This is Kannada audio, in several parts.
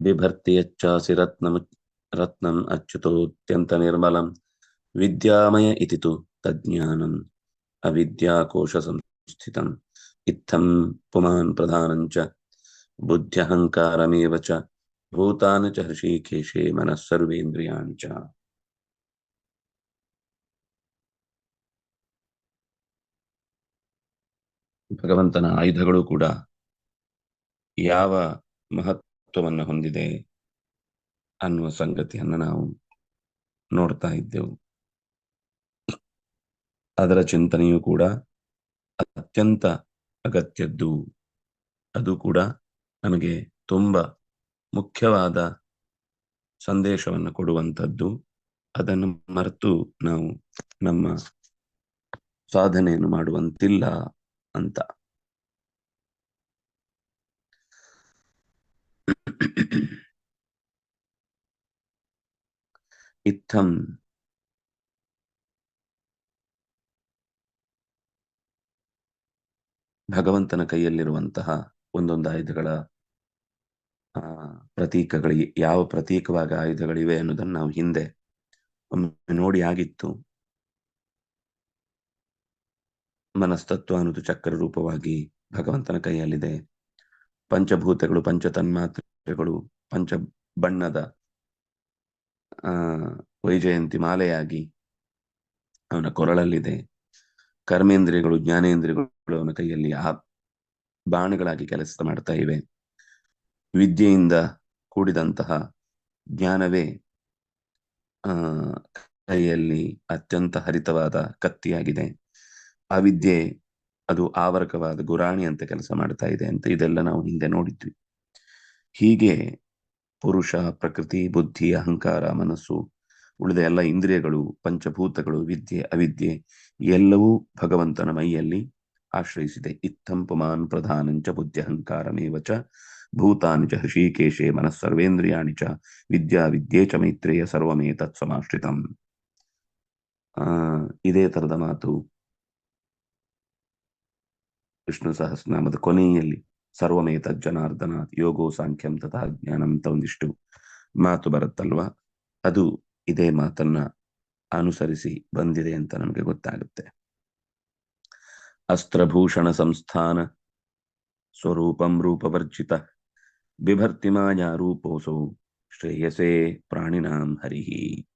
బిభర్తి అచ్చాసి రత్నం రత్నం అచ్యుతోత్యంత నిర్మలం విద్యామయ ఇది తజ్ఞానం అవిద్యాకోశ సంస్థితం ఇత్థం పుమాన్ ప్రధానం చ బుద్ధ్యహంకారమేవ చ భూతాని చ హృషీకేశే మనస్సర్వేంద్రియాణి చ ಭಗವಂತನ ಆಯುಧಗಳು ಕೂಡ ಯಾವ ಮಹತ್ ಮಹತ್ವವನ್ನು ಹೊಂದಿದೆ. ಅನ್ನುವ ಸಂಗತಿಯನ್ನು ನಾವು ನೋಡ್ತಾ ಇದ್ದೆವು. ಅದರ ಚಿಂತನೆಯೂ ಕೂಡ ಅತ್ಯಂತ ಅಗತ್ಯದ್ದು. ಅದು ಕೂಡ ನಮಗೆ ತುಂಬ ಮುಖ್ಯವಾದ ಸಂದೇಶವನ್ನು ಕೊಡುವಂಥದ್ದು. ಅದನ್ನು ಮರೆತು ನಾವು ನಮ್ಮ ಸಾಧನೆಯನ್ನು ಮಾಡುವಂತಿಲ್ಲ ಅಂತ. ಇತ್ತಂ ಭಗವಂತನ ಕೈಯಲ್ಲಿರುವಂತಹ ಒಂದೊಂದು ಆಯುಧಗಳ ಪ್ರತೀಕಗಳಿಗೆ ಯಾವ ಪ್ರತೀಕವಾಗಿ ಆಯುಧಗಳಿವೆ ಅನ್ನೋದನ್ನು ನಾವು ಹಿಂದೆ ಒಮ್ಮೆ ನೋಡಿ ಆಗಿತ್ತು. ಮನಸ್ತತ್ವ ಅನ್ನೋದು ಚಕ್ರ ರೂಪವಾಗಿ ಭಗವಂತನ ಕೈಯಲ್ಲಿದೆ. ಪಂಚಭೂತಗಳು ಪಂಚ ತನ್ಮಾತ್ರೆಗಳು ಪಂಚ ಬಣ್ಣದ ಆ, ವೈಜಯಂತಿ ಮಾಲೆಯಾಗಿ ಅವನ ಕೊರಳಲ್ಲಿದೆ. ಕರ್ಮೇಂದ್ರಿಯಗಳು, ಜ್ಞಾನೇಂದ್ರಿಯಗಳು ಅವನ ಕೈಯಲ್ಲಿ ಆ ಬಾಣಗಳಾಗಿ ಕೆಲಸ ಮಾಡ್ತಾ ಇವೆ. ವಿದ್ಯೆಯಿಂದ ಕೂಡಿದಂತಹ ಜ್ಞಾನವೇ, ಆ, ಕೈಯಲ್ಲಿ ಅತ್ಯಂತ ಹರಿತವಾದ ಕತ್ತಿಯಾಗಿದೆ. ಅವಿದ್ಯೆ ಅದು ಆವರಕವಾದ ಗುರಾಣಿ ಅಂತ ಕೆಲಸ ಮಾಡ್ತಾ ಇದೆ ಅಂತ ಇದೆಲ್ಲ ನಾವು ಹಿಂದೆ ನೋಡಿದ್ವಿ. ಹೀಗೆ ಪುರುಷ, ಪ್ರಕೃತಿ, ಬುದ್ಧಿ, ಅಹಂಕಾರ, ಮನಸ್ಸು, ಉಳಿದ ಎಲ್ಲ ಇಂದ್ರಿಯಗಳು, ಪಂಚಭೂತಗಳು, ವಿದ್ಯೆ, ಅವಿದ್ಯೆ ಎಲ್ಲವೂ ಭಗವಂತನ ಮೈಯಲ್ಲಿ ಆಶ್ರಯಿಸಿದೆ. ಇತ್ತಂ ಪುಮಾನ್ ಪ್ರಧಾನಂಚ ಬುದ್ಧಿ ಚ ಭೂತಾನಿ ಚ ಹೃಷಿಕೇಶೆ ಮನಸ್ಸರ್ವೇಂದ್ರಿಯಾಣಿ ಚ ವಿದ್ಯಾ ವಿದ್ಯೆ ಚ ಮೈತ್ರೇಯ ಸರ್ವಮೇ ತತ್ಸಮಾಶ್ರಿತಂ. ಆ, ಇದೇ ತರದ ಮಾತು ವಿಷ್ಣು ಸಹಸ್ರನಾಮದ ಕೊನೆಯಲ್ಲಿ ಸರ್ವಮೇತ ಜನಾರ್ದನ ಯೋಗೋ ಸಾಂಖ್ಯಂ ತಥಾ ಜ್ಞಾನಂ ಅಂತ ಒಂದಿಷ್ಟು ಮಾತು ಬರುತ್ತಲ್ವಾ? ಅದು ಇದೇ ಮಾತನ್ನ ಅನುಸರಿಸಿ ಬಂದಿದೆ ಅಂತ ನಮಗೆ ಗೊತ್ತಾಗುತ್ತೆ. ಅಸ್ತ್ರಭೂಷಣ ಸಂಸ್ಥಾನ ಸ್ವರೂಪಂ ರೂಪವರ್ಜಿತ ಬಿಭರ್ತಿ ಮಾಯಾ ರೂಪೋಸೌ ಶ್ರೇಯಸೇ ಪ್ರಾಣಿನಾಂ ಹರಿಹಿ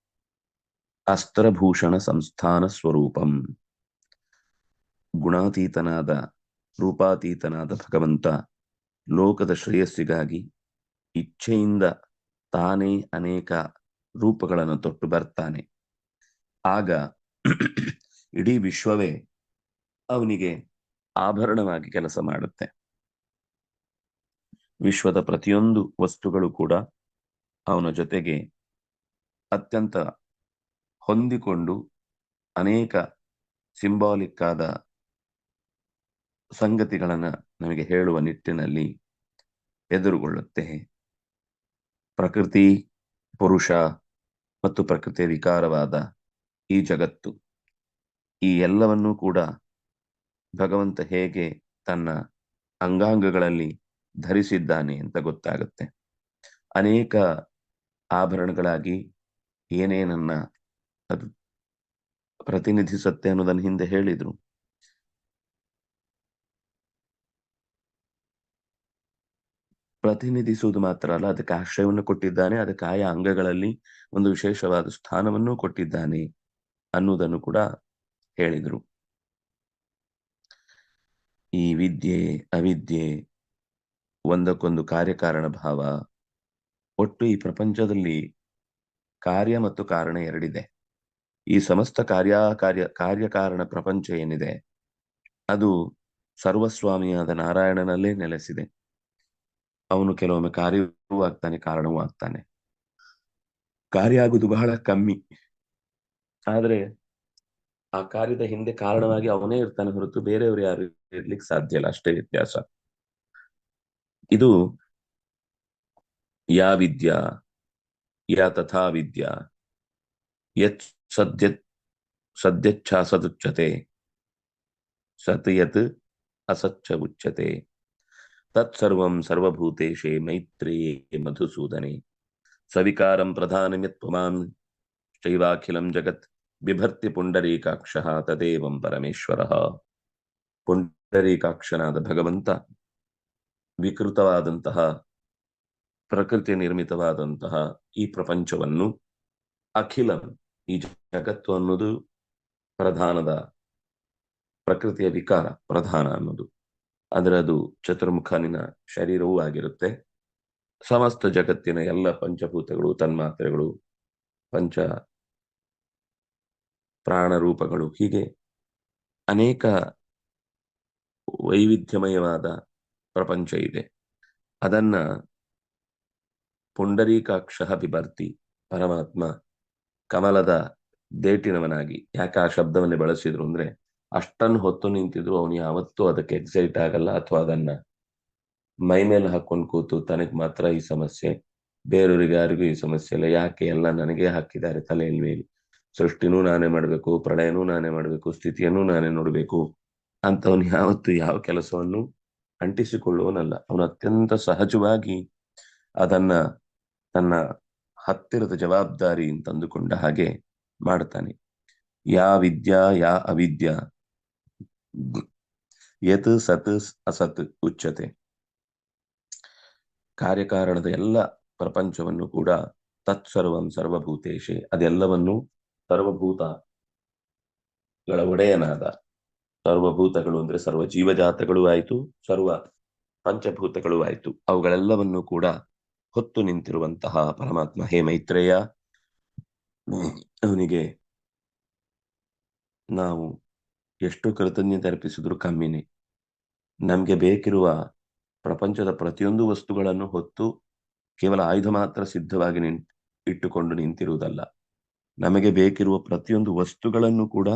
ಅಸ್ತ್ರಭೂಷಣ ಸಂಸ್ಥಾನ ಸ್ವರೂಪಂ ಗುಣಾತೀತನಾದ ರೂಪಾತೀತನಾದ ಭಗವಂತ ಲೋಕದ ಶ್ರೇಯಸ್ಸಿಗಾಗಿ ಇಚ್ಛೆಯಿಂದ ತಾನೇ ಅನೇಕ ರೂಪಗಳನ್ನು ತೊಟ್ಟು ಬರ್ತಾನೆ. ಆಗ ಇಡೀ ವಿಶ್ವವೇ ಅವನಿಗೆ ಆಭರಣವಾಗಿ ಕೆಲಸ ಮಾಡುತ್ತೆ. ವಿಶ್ವದ ಪ್ರತಿಯೊಂದು ವಸ್ತುಗಳು ಕೂಡ ಅವನ ಜೊತೆಗೆ ಅತ್ಯಂತ ಹೊಂದಿಕೊಂಡು ಅನೇಕ ಸಿಂಬಾಲಿಕ್ ಆದ ಸಂಗತಿಗಳನ್ನ ನಮಗೆ ಹೇಳುವ ನಿಟ್ಟಿನಲ್ಲಿ ಎದುರುಗೊಳ್ಳುತ್ತೆ. ಪ್ರಕೃತಿ, ಪುರುಷ ಮತ್ತು ಪ್ರಕೃತಿಯ ವಿಕಾರವಾದ ಈ ಜಗತ್ತು. ಈ ಎಲ್ಲವನ್ನೂ ಕೂಡ ಭಗವಂತ ಹೇಗೆ ತನ್ನ ಅಂಗಾಂಗಗಳಲ್ಲಿ ಧರಿಸಿದ್ದಾನೆ ಅಂತ ಗೊತ್ತಾಗುತ್ತೆ. ಅನೇಕ ಆಭರಣಗಳಾಗಿ ಏನೇನನ್ನ ಅದು ಪ್ರತಿನಿಧಿಸುತ್ತೆ ಅನ್ನೋದನ್ನು ಹಿಂದೆ ಹೇಳಿದ್ರು. ಪ್ರತಿನಿಧಿಸುವುದು ಮಾತ್ರ ಅಲ್ಲ, ಅದಕ್ಕೆ ಆಶ್ರಯವನ್ನು ಕೊಟ್ಟಿದ್ದಾನೆ, ಅದಕ್ಕೆ ಆಯಾ ಅಂಗಗಳಲ್ಲಿ ಒಂದು ವಿಶೇಷವಾದ ಸ್ಥಾನವನ್ನು ಕೊಟ್ಟಿದ್ದಾನೆ ಅನ್ನುವುದನ್ನು ಕೂಡ ಹೇಳಿದರು. ಈ ವಿದ್ಯೆ, ಅವಿದ್ಯೆ ಒಂದಕ್ಕೊಂದು ಕಾರ್ಯಕಾರಣ ಭಾವ, ಒಟ್ಟು ಈ ಪ್ರಪಂಚದಲ್ಲಿ ಕಾರ್ಯ ಮತ್ತು ಕಾರಣ ಎರಡಿದೆ. ಈ ಸಮಸ್ತ ಕಾರ್ಯ ಕಾರ್ಯ, ಕಾರ್ಯಕಾರಣ ಪ್ರಪಂಚ ಏನಿದೆ, ಅದು ಸರ್ವಸ್ವಾಮಿಯಾದ ನಾರಾಯಣನಲ್ಲೇ ನೆಲೆಸಿದೆ. ಅವನು ಕೆಲವೊಮ್ಮೆ ಕಾರ್ಯವೂ ಆಗ್ತಾನೆ ಕಾರಣವೂ ಆಗ್ತಾನೆ ಕಾರ್ಯ ಆಗುವುದು ಬಹಳ ಕಮ್ಮಿ. ಆದ್ರೆ ಆ ಕಾರ್ಯದ ಹಿಂದೆ ಕಾರಣವಾಗಿ ಅವನೇ ಇರ್ತಾನೆ ಹೊರತು ಬೇರೆಯವರು ಯಾರು ಇರ್ಲಿಕ್ಕೆ ಸಾಧ್ಯ ಇಲ್ಲ. ಅಷ್ಟೇ ವ್ಯತ್ಯಾಸ. ಇದು ಯಾ ವಿದ್ಯಾ, ಯಾ ತಥಾ ವಿದ್ಯಾ, ಯತ್ ಸದ್ಯ ಸದ್ಯಚ್ಛಾ ಸದುಚ್ಯತೆ, ಸತ್ ಯತ್ ಅಸಚ್ಚ ಉಚ್ಯತೆ. ತತ್ಸರ್ವಂ ಸರ್ವಭೂತೇಶೇ ಮೈತ್ರೇ ಮಧುಸೂದನೆ ಸವಿಕಾರಂ ಪ್ರಧಾನಮಿತ್ವಮಾನ್ ಶೈವಾಖಿಲಂ ಜಗತ್ ಬಿಭರ್ತಿ ಪುಂಡರೀಕಾಕ್ಷ ತದೇವಂ ಪರಮೇಶ್ವರ ಪುಂಡರೀಕಾಕ್ಷನಾದ ಭಗವಂತ ವಿಕೃತವಾದಂತಹ ಪ್ರಕೃತಿ ನಿರ್ಮಿತವಾದಂತಹ ಈ ಪ್ರಪಂಚವನ್ನು ಅಖಿಲಂ, ಈ ಜಗತ್ತು ಅನ್ನೋದು ಪ್ರಧಾನದ, ಪ್ರಕೃತಿಯ ವಿಕಾರ ಪ್ರಧಾನ ಅನ್ನೋದು. ಆದರೆ ಅದು ಚತುರ್ಮುಖನಿನ ಶರೀರವೂ ಆಗಿರುತ್ತೆ. ಸಮಸ್ತ ಜಗತ್ತಿನ ಎಲ್ಲ ಪಂಚಭೂತಗಳು, ತನ್ಮಾತ್ರೆಗಳು, ಪಂಚ ಪ್ರಾಣರೂಪಗಳು, ಹೀಗೆ ಅನೇಕ ವೈವಿಧ್ಯಮಯವಾದ ಪ್ರಪಂಚ ಇದೆ. ಅದನ್ನ ಪುಂಡರೀಕಾಕ್ಷ ಬಿಭರ್ತಿ ಪರಮಾತ್ಮ ಕಮಲದ ದೇಟಿನವನಾಗಿ ಯಾಕೆ ಆ ಶಬ್ದವನ್ನೇ ಬಳಸಿದ್ರು ಅಂದ್ರೆ ಅಷ್ಟನ್ನು ಹೊತ್ತು ನಿಂತಿದ್ರು, ಅವನು ಯಾವತ್ತೂ ಅದಕ್ಕೆ ಎಕ್ಸೈಟ್ ಆಗಲ್ಲ, ಅಥವಾ ಅದನ್ನ ಮೈ ಮೇಲೆ ಹಾಕೊಂಡು ಕೂತು ತನಗೆ ಮಾತ್ರ ಈ ಸಮಸ್ಯೆ, ಬೇರೆಯವ್ರಿಗೆ ಯಾರಿಗೂ ಈ ಸಮಸ್ಯೆ ಇಲ್ಲ. ಯಾಕೆ ಎಲ್ಲ ನನಗೆ ಹಾಕಿದ್ದಾರೆ ತಲೆಯಲ್ಲಿ ಮೇಲೆ? ಸೃಷ್ಟಿನೂ ನಾನೇ ಮಾಡಬೇಕು ಪ್ರಳಯನೂ ನಾನೇ ಮಾಡಬೇಕು, ಸ್ಥಿತಿಯನ್ನು ನಾನೇ ನೋಡಬೇಕು. ಅಂತ ಅವನು ಯಾವತ್ತು ಯಾವ ಕೆಲಸವನ್ನು ಅಂಟಿಸಿಕೊಳ್ಳುವನಲ್ಲ. ಅವನು ಅತ್ಯಂತ ಸಹಜವಾಗಿ ಅದನ್ನ ತನ್ನ ಹತ್ತಿರದ ಜವಾಬ್ದಾರಿ ಅಂತಂದುಕೊಂಡ ಹಾಗೆ ಮಾಡ್ತಾನೆ. ಯಾ ವಿದ್ಯಾ ಯಾ ಅವಿದ್ಯಾ? ಯತ್ ಸತ್ ಅಸತ್ ಉಚ್ಚತೆ. ಕಾರ್ಯಕಾರಣದ ಎಲ್ಲ ಪ್ರಪಂಚವನ್ನು ಕೂಡ ತತ್ಸರ್ವಂ ಸರ್ವಭೂತೇಶೆ, ಅದೆಲ್ಲವನ್ನು ಸರ್ವಭೂತಗಳ ಒಡೆಯನಾದ ಸರ್ವಭೂತಗಳು ಅಂದ್ರೆ ಸರ್ವ ಜೀವಜಾತಗಳು ಆಯಿತು, ಸರ್ವ ಪಂಚಭೂತಗಳು ಆಯಿತು. ಅವುಗಳೆಲ್ಲವನ್ನು ಕೂಡ ಹೊತ್ತು ನಿಂತಿರುವಂತಹ ಪರಮಾತ್ಮ ಹೇ ಮೈತ್ರೇಯ, ಅವನಿಗೆ ನಾವು ಎಷ್ಟು ಕೃತಜ್ಞತೆ ಅರ್ಪಿಸಿದ್ರು ಕಮ್ಮಿನೇ. ನಮಗೆ ಬೇಕಿರುವ ಪ್ರಪಂಚದ ಪ್ರತಿಯೊಂದು ವಸ್ತುಗಳನ್ನು ಹೊತ್ತು ಕೇವಲ ಆಯುಧ ಮಾತ್ರ ಸಿದ್ಧವಾಗಿ ನಿನ್, ಇಟ್ಟುಕೊಂಡು ನಿಂತಿರುವುದಲ್ಲ. ನಮಗೆ ಬೇಕಿರುವ ಪ್ರತಿಯೊಂದು ವಸ್ತುಗಳನ್ನು ಕೂಡ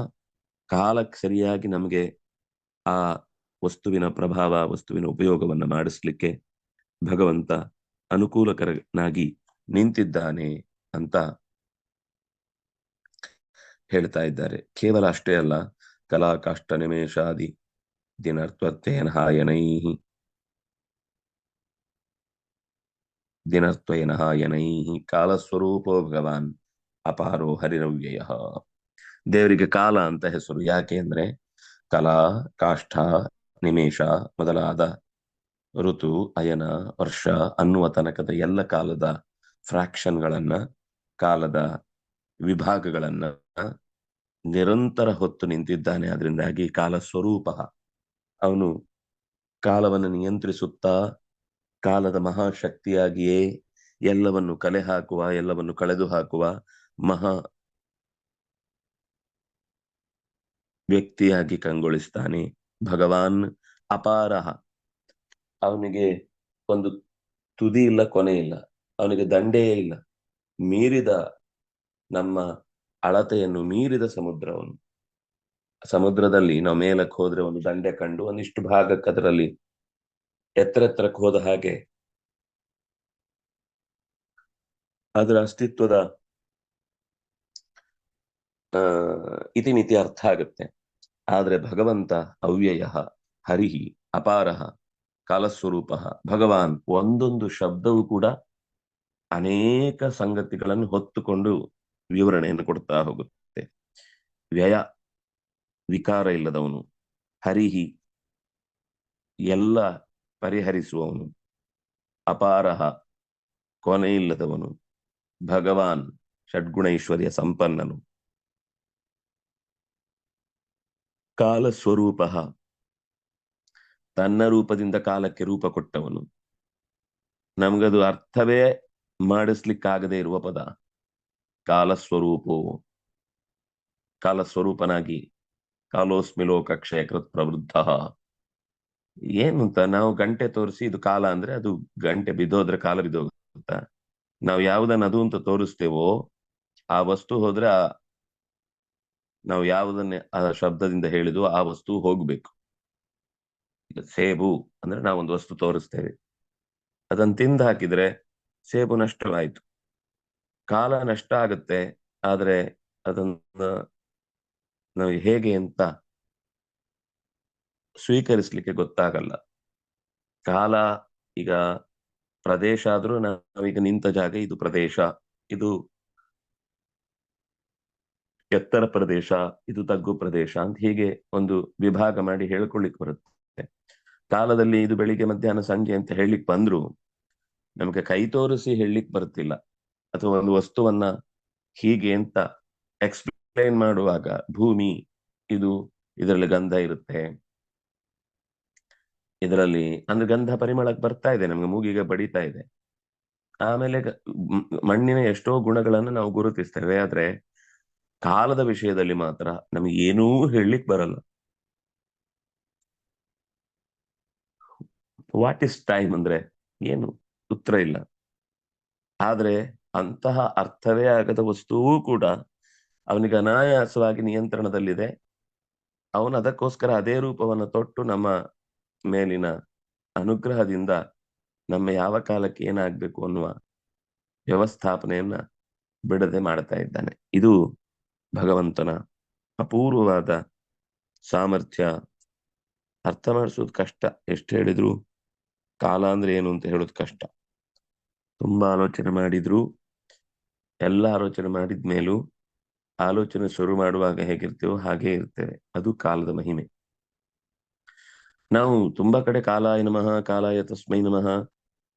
ಕಾಲಕ್ಕೆ ಸರಿಯಾಗಿ ನಮಗೆ ಆ ವಸ್ತುವಿನ ಪ್ರಭಾವ, ವಸ್ತುವಿನ ಉಪಯೋಗವನ್ನು ಮಾಡಿಸ್ಲಿಕ್ಕೆ ಭಗವಂತ ಅನುಕೂಲಕರನಾಗಿ ನಿಂತಿದ್ದಾನೆ ಅಂತ ಹೇಳ್ತಾ ಇದ್ದಾರೆ. ಕೇವಲ ಅಷ್ಟೇ ಅಲ್ಲ ಕಲಾ ನಿಮೇಷಾದಿ ದಿನರ್ತ್ವತ್ವೇನ ಹಾಯನೈ ದಿನರ್ತ್ವೇನ ಹಾಯನೈ ಕಾಲಸ್ವರೂಪೋ ಭಗವಾನ್ ಅಪಾರೋ ಹರಿರವ್ಯಯ ದೇವರಿಗೆ ಕಾಲ ಅಂತ ಹೆಸರು ಯಾಕೆ ಅಂದ್ರೆ ಕಲಾ, ಕಾಷ್ಠ, ನಿಮೇಷ ಮೊದಲಾದ ಋತು, ಅಯನ, ವರ್ಷ ಅನ್ನುವ ತನಕದ ಎಲ್ಲ ಕಾಲದ ಫ್ರಾಕ್ಷನ್ಗಳನ್ನ ಕಾಲದ ವಿಭಾಗಗಳನ್ನ ನಿರಂತರ ಹೊತ್ತು ನಿಂತಿದ್ದಾನೆ. ಅದರಿಂದಾಗಿ ಕಾಲ ಸ್ವರೂಪ ಅವನು ಕಾಲವನ್ನು ನಿಯಂತ್ರಿಸುತ್ತಾ ಕಾಲದ ಮಹಾಶಕ್ತಿಯಾಗಿಯೇ ಎಲ್ಲವನ್ನು ಕಲೆ ಹಾಕುವ ಎಲ್ಲವನ್ನು ಕಳೆದು ಹಾಕುವ ಮಹಾ ವ್ಯಕ್ತಿಯಾಗಿ ಕಂಗೊಳಿಸ್ತಾನೆ. ಭಗವಾನ್ ಅಪಾರ ಅವನಿಗೆ ಒಂದು ತುದಿ ಇಲ್ಲ, ಕೊನೆ ಇಲ್ಲ. ಅವನಿಗೆ ದಂಡೆಯೇ ಇಲ್ಲ. ಮೀರಿದ ನಮ್ಮ ಅಳತೆಯನ್ನು ಮೀರಿದ ಸಮುದ್ರವನ್ನು. ಸಮುದ್ರದಲ್ಲಿ ನಾವು ಮೇಲಕ್ಕೆ ಹೋದ್ರೆ ಒಂದು ದಂಡೆ ಕಂಡು ಒಂದಿಷ್ಟು ಭಾಗಕ್ಕೆ ಅದರಲ್ಲಿ ಎತ್ತರ ಎತ್ತರಕ್ಕೆ ಹೋದ ಹಾಗೆ ಅದರ ಅಸ್ತಿತ್ವದ, ಆ, ಇತಿಮಿತಿ ಅರ್ಥ ಆಗುತ್ತೆ. ಆದ್ರೆ ಭಗವಂತ ಅವ್ಯಯ, ಹರಿಹಿ, ಅಪಾರಹ, ಕಾಲಸ್ವರೂಪ, ಭಗವಾನ್ ಒಂದೊಂದು ಶಬ್ದವೂ ಕೂಡ ಅನೇಕ ಸಂಗತಿಗಳನ್ನು ಹೊತ್ತುಕೊಂಡು ವಿವರಣೆಯನ್ನು ಕೊಡ್ತಾ ಹೋಗುತ್ತೆ. ವ್ಯಯ, ವಿಕಾರ ಇಲ್ಲದವನು, ಹರಿಹಿ, ಎಲ್ಲ ಪರಿಹರಿಸುವವನು, ಅಪಾರಹ ಕೊನೆಯಿಲ್ಲದವನು ಭಗವಾನ್, ಷಡ್ಗುಣೈಶ್ವರ್ಯ ಸಂಪನ್ನನು. ಕಾಲ ಸ್ವರೂಪ ತನ್ನ ರೂಪದಿಂದ ಕಾಲಕ್ಕೆ ರೂಪ ಕೊಟ್ಟವನು. ನಮಗದು ಅರ್ಥವೇ ಮಾಡಿಸ್ಲಿಕ್ಕಾಗದೇ ಇರುವ ಪದ. ಕಾಲಸ್ವರೂಪೋ. ಕಾಲಸ್ವರೂಪನಾಗಿ ಕಾಲೋಸ್ಮಿ ಲೋಕಕ್ಷಯ ಕೃತ್ ಪ್ರವೃದ್ಧ ಏನು ಅಂತ ನಾವು ಗಂಟೆ ತೋರಿಸಿ, ಇದು ಕಾಲ ಅಂದ್ರೆ ಅದು ಗಂಟೆ ಬಿದ್ದೋದ್ರೆ ಕಾಲ ಬಿದ್ದೋಗುತ್ತ. ನಾವು ಯಾವುದನ್ನ ಅದು ಅಂತ ತೋರಿಸ್ತೇವೋ, ಆ ವಸ್ತು ಹೋದ್ರೆ ನಾವು ಯಾವುದನ್ನೇ ಆ ಶಬ್ದದಿಂದ ಹೇಳಿದ್ವು, ಆ ವಸ್ತು ಹೋಗ್ಬೇಕು. ಈಗ ಸೇಬು ಅಂದ್ರೆ ನಾವೊಂದು ವಸ್ತು ತೋರಿಸ್ತೇವೆ. ಅದನ್ನ ತಿಂದು ಹಾಕಿದ್ರೆ ಸೇಬು ನಷ್ಟವಾಯ್ತು. ಕಾಲ ನಷ್ಟ ಆಗುತ್ತೆ, ಆದ್ರೆ ಅದನ್ನ ನಾವು ಹೇಗೆ ಅಂತ ಸ್ವೀಕರಿಸ್ಲಿಕ್ಕೆ ಗೊತ್ತಾಗಲ್ಲ. ಕಾಲ ಈಗ ಪ್ರದೇಶ ಆದ್ರೂ ನಾವೀಗ ನಿಂತ ಜಾಗ ಇದು ಪ್ರದೇಶ, ಇದು ಎತ್ತರ ಪ್ರದೇಶ, ಇದು ತಗ್ಗು ಪ್ರದೇಶ ಅಂತ ಹೀಗೆ ಒಂದು ವಿಭಾಗ ಮಾಡಿ ಹೇಳ್ಕೊಳ್ಲಿಕ್ಕೆ ಬರುತ್ತೆ. ಕಾಲದಲ್ಲಿ ಇದು ಬೆಳಿಗ್ಗೆ ಮಧ್ಯಾಹ್ನ ಸಂಜೆ ಅಂತ ಹೇಳಲಿಕ್ಕೆ ಬಂದ್ರು ನಮ್ಗೆ ಕೈ ತೋರಿಸಿ ಹೇಳಲಿಕ್ಕೆ ಬರ್ತಿಲ್ಲ. ಅಥವಾ ಒಂದು ವಸ್ತುವನ್ನ ಹೀಗೆ ಅಂತ ಎಕ್ಸ್ಪ್ಲೈನ್ ಮಾಡುವಾಗ ಭೂಮಿ ಇದು ಇದರಲ್ಲಿ ಗಂಧ ಇರುತ್ತೆ. ಇದರಲ್ಲಿ ಅಂದ್ರೆ ಗಂಧ ಪರಿಮಳಕ್ಕೆ ಬರ್ತಾ ಇದೆ, ನಮ್ಗೆ ಮೂಗಿಗೆ ಬಡಿತಾ ಇದೆ. ಆಮೇಲೆ ಮಣ್ಣಿನ ಎಷ್ಟೋ ಗುಣಗಳನ್ನು ನಾವು ಗುರುತಿಸ್ತೇವೆ, ಆದ್ರೆ ಕಾಲದ ವಿಷಯದಲ್ಲಿ ಮಾತ್ರ ನಮಗೆ ಏನೂ ಹೇಳಲಿಕ್ ಬರಲ್ಲ. ವಾಟ್ ಇಸ್ ಟೈಮ್ ಅಂದ್ರೆ ಏನು? ಉತ್ತರ ಇಲ್ಲ. ಆದ್ರೆ ಅಂತಹ ಅರ್ಥವೇ ಆಗದ ವಸ್ತುವೂ ಕೂಡ ಅವನಿಗೆ ಅನಾಯಾಸವಾಗಿ ನಿಯಂತ್ರಣದಲ್ಲಿದೆ. ಅವನು ಅದಕ್ಕೋಸ್ಕರ ಅದೇ ರೂಪವನ್ನು ತೊಟ್ಟು ನಮ್ಮ ಮೇಲಿನ ಅನುಗ್ರಹದಿಂದ ನಮ್ಮ ಯಾವ ಕಾಲಕ್ಕೆ ಏನಾಗಬೇಕು ಅನ್ನುವ ವ್ಯವಸ್ಥಾಪನೆಯನ್ನ ಬಿಡದೆ ಮಾಡ್ತಾ ಇದ್ದಾನೆ. ಇದು ಭಗವಂತನ ಅಪೂರ್ವವಾದ ಸಾಮರ್ಥ್ಯ. ಅರ್ಥ ಮಾಡಿಸೋದು ಕಷ್ಟ. ಎಷ್ಟು ಹೇಳಿದ್ರು? ಕಾಲ ಅಂದ್ರೆ ಏನು ಅಂತ ಹೇಳೋದು ಕಷ್ಟ. ತುಂಬಾ ಆಲೋಚನೆ ಮಾಡಿದ್ರು. ಎಲ್ಲ ಆಲೋಚನೆ ಮಾಡಿದ್ಮೇಲೂ ಆಲೋಚನೆ ಶುರು ಮಾಡುವಾಗ ಹೇಗಿರ್ತೇವೋ ಹಾಗೆ ಇರ್ತೇವೆ. ಅದು ಕಾಲದ ಮಹಿಮೆ. ನಾವು ತುಂಬಾ ಕಡೆ ಕಾಲಾಯ ನಮಃ, ಕಾಲಾಯ ತಸ್ಮೈ ನಮಃ,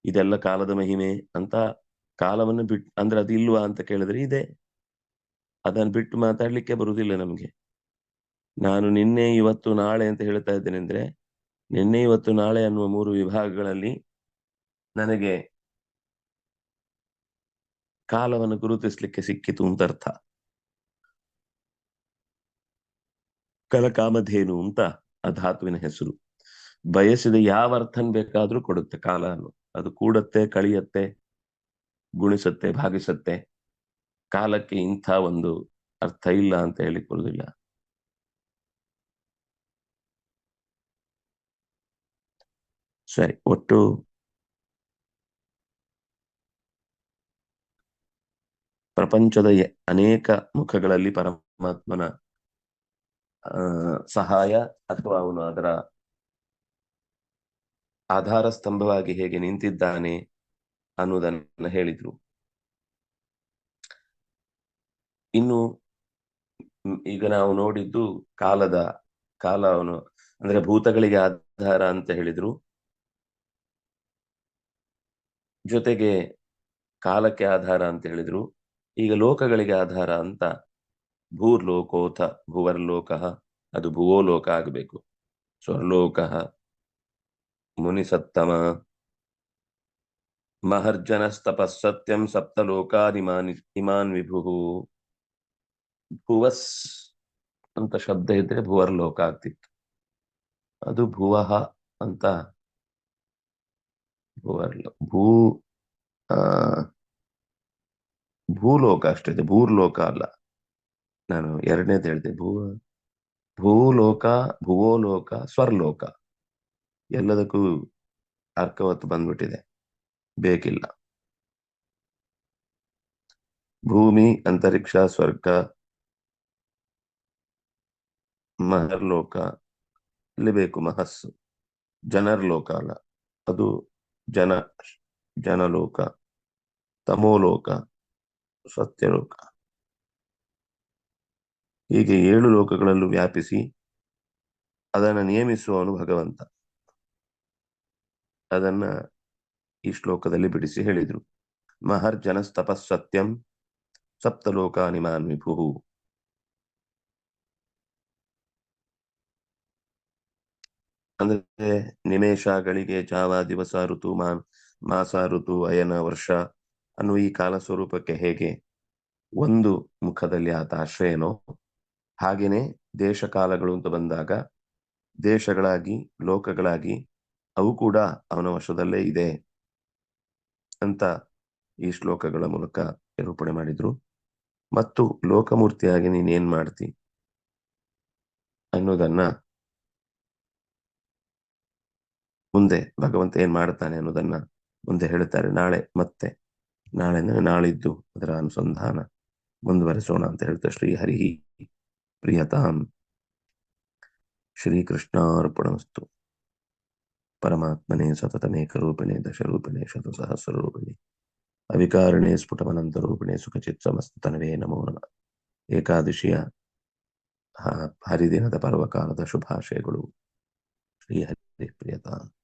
ಇದೆಲ್ಲ ಕಾಲದ ಮಹಿಮೆ ಅಂತ ಕಾಲವನ್ನು ಬಿಟ್, ಅಂದ್ರೆ ಅದು ಇಲ್ವಾ ಅಂತ ಕೇಳಿದ್ರೆ ಇದೆ. ಅದನ್ನ ಬಿಟ್ಟು ಮಾತಾಡ್ಲಿಕ್ಕೆ ಬರುವುದಿಲ್ಲ ನಮ್ಗೆ. ನಾನು ನಿನ್ನೆ, ಇವತ್ತು, ನಾಳೆ ಅಂತ ಹೇಳ್ತಾ ಇದ್ದೇನೆ ಅಂದ್ರೆ ನಿನ್ನೆ, ಇವತ್ತು, ನಾಳೆ ಅನ್ನುವ ಮೂರು ವಿಭಾಗಗಳಲ್ಲಿ ನನಗೆ ಕಾಲವನ್ನು ಗುರುತಿಸ್ಲಿಕ್ಕೆ ಸಿಕ್ಕಿತು ಅಂತ ಅರ್ಥ. ಕಲಕಾಮಧೇನು ಅಂತ ಆ ಧಾತುವಿನ ಹೆಸರು. ಬಯಸಿದ ಯಾವ ಅರ್ಥನ್ ಬೇಕಾದ್ರೂ ಕೊಡುತ್ತೆ ಕಾಲ ಅದು ಕೂಡತ್ತೆ, ಕಳಿಯತ್ತೆ, ಗುಣಿಸತ್ತೆ, ಭಾಗಿಸತ್ತೆ. ಕಾಲಕ್ಕೆ ಇಂಥ ಒಂದು ಅರ್ಥ ಇಲ್ಲ ಅಂತ ಹೇಳಿ ಕೊಡುದಿಲ್ಲ ಸರಿ, ಒಟ್ಟು ಪ್ರಪಂಚದ ಅನೇಕ ಮುಖಗಳಲ್ಲಿ ಪರಮಾತ್ಮನ ಸಹಾಯ ಅಥವಾ ಅವನು ಅದರ ಆಧಾರ ಸ್ತಂಭವಾಗಿ ಹೇಗೆ ನಿಂತಿದ್ದಾನೆ ಅನ್ನುವುದನ್ನ ಹೇಳಿದ್ರು. ಇನ್ನು ಈಗ ನಾವು ನೋಡಿದ್ದು ಕಾಲದ, ಕಾಲ ಅವನು, ಅಂದ್ರೆ ಭೂತಗಳಿಗೆ ಆಧಾರ ಅಂತ ಹೇಳಿದ್ರು. ಜೊತೆಗೆ ಕಾಲಕ್ಕೆ ಆಧಾರ ಅಂತ ಹೇಳಿದ್ರು. ಈಗ ಲೋಕಗಳಿಗೆ ಆಧಾರ ಅಂತ ಭೂರ್ಲೋಕೋಥ ಭುವರ್ಲೋಕ, ಅದು ಭುವೋಲೋಕ ಆಗಬೇಕು. ಸ್ವರ್ಲೋಕ, ಮುನಿಸತ್ತಮ, ಮಹರ್ಜನಸ್ತಪಸ್ಸತ್ಯಂ ಸಪ್ತಲೋಕಾದಿಮಾನ್, ಇಮಾನ್ ವಿಭು. ಭುವಸ್ ಅಂತ ಶಬ್ದ ಇದ್ರೆ ಭುವರ್ಲೋಕ ಆಗ್ತಿತ್ತು. ಅದು ಭುವಹ ಅಂತ ಭುವರ್ಲೋ ಭೂ, ಆ ಭೂಲೋಕ ಅಷ್ಟೇ, ಇದೆ ಭೂರ್ಲೋಕ ಅಲ್ಲ. ನಾನು ಎರಡನೇದು ಹೇಳಿದೆ, ಭೂ, ಭೂಲೋಕ, ಭುವೋಲೋಕ, ಸ್ವರ್ಲೋಕ. ಎಲ್ಲದಕ್ಕೂ ಅರ್ಕವತ್ತು ಬಂದ್ಬಿಟ್ಟಿದೆ, ಬೇಕಿಲ್ಲ. ಭೂಮಿ, ಅಂತರಿಕ್ಷ, ಸ್ವರ್ಗ, ಮಹರ್ಲೋಕ, ಇಲ್ಲಿ ಬೇಕು ಮಹಸ್ಸು. ಜನರ್ಲೋಕ ಅಲ್ಲ, ಅದು ಜನ, ಜನಲೋಕ, ತಮೋಲೋಕ. ಸತ್ಯಲೋಕ. ಹೀಗೆ ಏಳು ಲೋಕಗಳಲ್ಲೂ ವ್ಯಾಪಿಸಿ ಅದನ್ನು ನಿಯಮಿಸುವವನು ಭಗವಂತ. ಅದನ್ನ ಈ ಶ್ಲೋಕದಲ್ಲಿ ಬಿಡಿಸಿ ಹೇಳಿದ್ರು. ಮಹರ್ಜನಸ್ತಪಸ್ಸತ್ಯಂ ಸಪ್ತಲೋಕಾನಿಮಾನ್ ವಿಭು ಅಂದ್ರೆ ನಿಮೇಶ ಗಳಿಗೆ ಜಾವ ದಿವಸ ಋತು, ಮಾನ್ ಮಾಸ ಋತು, ಅಯನ ವರ್ಷ ಅನ್ನುವ ಈ ಕಾಲ ಸ್ವರೂಪಕ್ಕೆ ಹೇಗೆ ಒಂದು ಮುಖದಲ್ಲಿ ಆತ ಆಶ್ರಯನೋ, ಹಾಗೇನೆ ದೇಶ ಕಾಲಗಳು ಅಂತ ಬಂದಾಗ ದೇಶಗಳಾಗಿ, ಲೋಕಗಳಾಗಿ ಅವು ಕೂಡ ಅವನ ವಶದಲ್ಲೇ ಇದೆ ಅಂತ ಈ ಶ್ಲೋಕಗಳ ಮೂಲಕ ನಿರೂಪಣೆ ಮಾಡಿದ್ರು. ಮತ್ತು ಲೋಕಮೂರ್ತಿಯಾಗಿ ನೀನೇನ್ ಮಾಡ್ತಿ ಅನ್ನೋದನ್ನ ಮುಂದೆ ಭಗವಂತ ಏನ್ ಮಾಡ್ತಾನೆ ಅನ್ನೋದನ್ನ ಮುಂದೆ ಹೇಳ್ತಾರೆ ನಾಳೆ ಮತ್ತೆ. ನಾಳೆ ನಾಳಿದ್ದು ಅದರ ಅನುಸಂಧಾನ ಮುಂದುವರಿಸೋಣ ಅಂತ ಹೇಳ್ತಾ ಶ್ರೀ ಹರಿ ಪ್ರಿಯತಾಂ. ಶ್ರೀಕೃಷ್ಣಾರ್ಪಣಮಸ್ತು. ಪರಮಾತ್ಮನೆ ಸತತಮೇಕರೂಪಿಣೆ ದಶರೂಪಿಣೆ ಶತಸಹಸ್ರರೂಪಿಣೆ. ಅವಿಕಾರಣೆ ಸ್ಫುಟಮನಂತರೂಪಿಣೆ ಸುಖಚಿತ್ಸಮಸ್ತನವೇ ನಮೋ ನಮ. ಏಕಾದಶಿಯ ಹರಿದಿನದ ಪರ್ವಕಾಲದ ಶುಭಾಶಯಗಳು. ಶ್ರೀ ಹರಿ ಪ್ರಿಯತಾ.